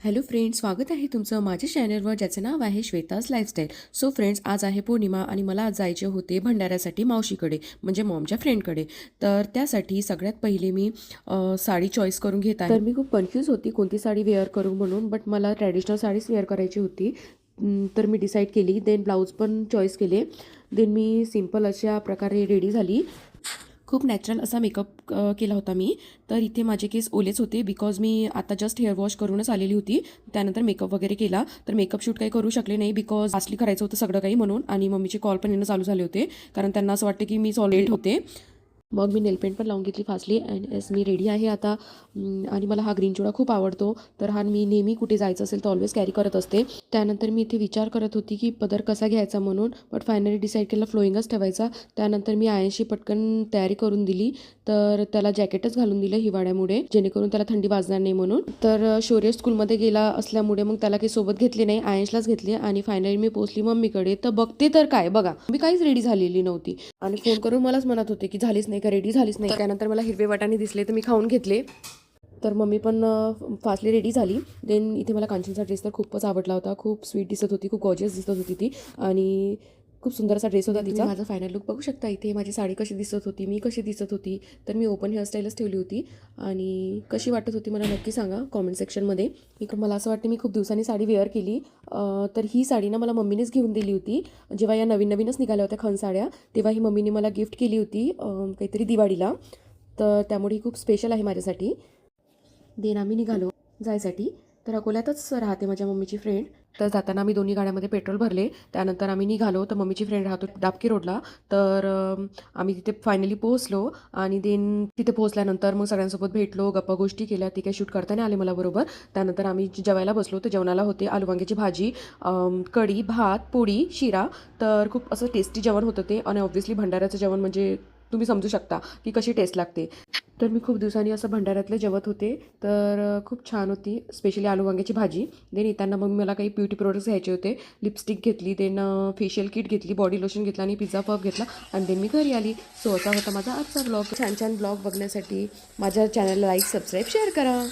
Hello friends स्वागत आहे तुमचं माझ्या चॅनलवर ज्याचं नाव आहे श्वेताज लाईफस्टाईल. सो फ्रेंड्स आज आहे पौर्णिमा आणि मला आज जायचे होते भंडाऱ्यासाठी मावशीकडे म्हणजे मॉमच्या फ्रेंडकडे तर त्यासाठी सगळ्यात पहिले मी साडी चॉईस करून घेत आहे. तर मी खूप कन्फ्यूज होती कोणती साडी वेअर करू म्हणून बट मला ट्रॅडिशनल साडीच वेअर करायची होती. तर मी डिसाईड केली देन ब्लाऊज पण चॉईस केले. देन मी सिंपल अशा प्रकारे रेडी झाली. खूप नॅचरल असा मेकअप केला होता मी. तर इथे माझे केस ओलेच होते बिकॉज मी आता जस्ट हेअर वॉश करूनच आलेली होती. त्यानंतर मेकअप वगैरे केला. तर मेकअप शूट काही करू शकले नाही बिकॉज असली करायचं होतं सगळं काही म्हणून आणि मम्मीचे कॉल पण येणं चालू झाले होते. कारण त्यांना असं वाटतं की मी सॉलिड होते. मग मी नेलपेंट पण लावून घेतली फास्टली अँड एस मी रेडी आहे आता. आणि मला हा ग्रीन चुडा खूप आवडतो. तर हा मी नेहमी कुठे जायचं असेल तर ऑलवेज कॅरी करत असते. त्यानंतर मी इथे विचार करत होती की पदर कसा घ्यायचा म्हणून बट फायनली डिसाईड केला फ्लोईंगच ठेवायचा. त्यानंतर मी आयनशी पटकन तयारी करून दिली. तर त्याला जॅकेटच घालून दिलं हिवाळ्यामुळे जेणेकरून त्याला थंडी वाजणार नाही म्हणून. तर शौर्य स्कूलमध्ये गेला असल्यामुळे मग त्याला काही सोबत घेतले नाही आयन्सलाच घेतले आणि फायनली मी पोहोचली मम्मीकडे. तर बघते तर काय बघा. मी काहीच रेडी झालेली नव्हती. आणि फोन करून मलाच म्हणत होते की झालीच नाही का रेडी झालीच नाही. त्यानंतर मला हिरवे वाटाणे दिसले तर मी खाऊन घेतले. तर मम्मी पण फास्टली रेडी झाली. देन इथे मला कांचनचा ड्रेस तर खूपच आवडला होता. खूप स्वीट दिसत होती खूप गॉजियस दिसत होती ती. आणि खूप सुंदर असा ड्रेस होता तिचा. माझा फायनल लुक बघू शकता इथे. माझी साडी कशी दिसत होती मी कशी दिसत होती. तर मी ओपन हेअरस्टाईलच ठेवली होती. आणि कशी वाटत होती मला नक्की सांगा कॉमेंट सेक्शनमध्ये मी मला असं वाटतं मी खूप दिवसांनी साडी वेअर केली. तर ही साडी ना मला मम्मीनेच घेऊन दिली होती. जेव्हा या नवीन नवीनच निघाल्या होत्या खण साड्या तेव्हा ही मम्मीने मला गिफ्ट केली होती काहीतरी दिवाळीला. तर त्यामुळे ही खूप स्पेशल आहे माझ्यासाठी. देन आम्ही निघालो जायसाठी. तर अकोल्यातच राहते माझ्या मम्मीची फ्रेंड तर जाताना आम्ही दोन्ही गाड्यामध्ये पेट्रोल भरले. त्यानंतर आम्ही निघालो. तर मम्मीची फ्रेंड राहतो डाबकी रोडला तर आम्ही तिथे फायनली पोहोचलो आणि देन तिथे पोहोचल्यानंतर मग सगळ्यांसोबत भेटलो गप्पा गोष्टी केल्या. ती काही शूट करता नाही आले मला बरोबर. त्यानंतर आम्ही जेवायला बसलो तर जेवणाला होते आलू वांग्याची भाजी कढी भात पोळी शिरा. तर खूप असं टेस्टी जेवण होतं ते. आणि ऑब्व्हियसली भंडाऱ्याचं जेवण म्हणजे तुम्ही समजू शकता की कशी टेस्ट लागते. तर मी खूप दिवसांनी असं भंडाऱ्यातलं जेवत होते. तर खूप छान होती स्पेशली आलू वांग्याची भाजी. देन येताना मग मला काही ब्युटी प्रोडक्ट्स घ्यायचे होते. लिपस्टिक घेतली देन फेशियल किट घेतली बॉडी लोशन घेतला आणि पिझ्झा पफ घेतला. आणि देन मी घरी आली. सो असा होता माझा आजचा ब्लॉग छान छान ब्लॉग बघण्यासाठी माझ्या चॅनलला लाईक सबस्क्राईब शेअर करा.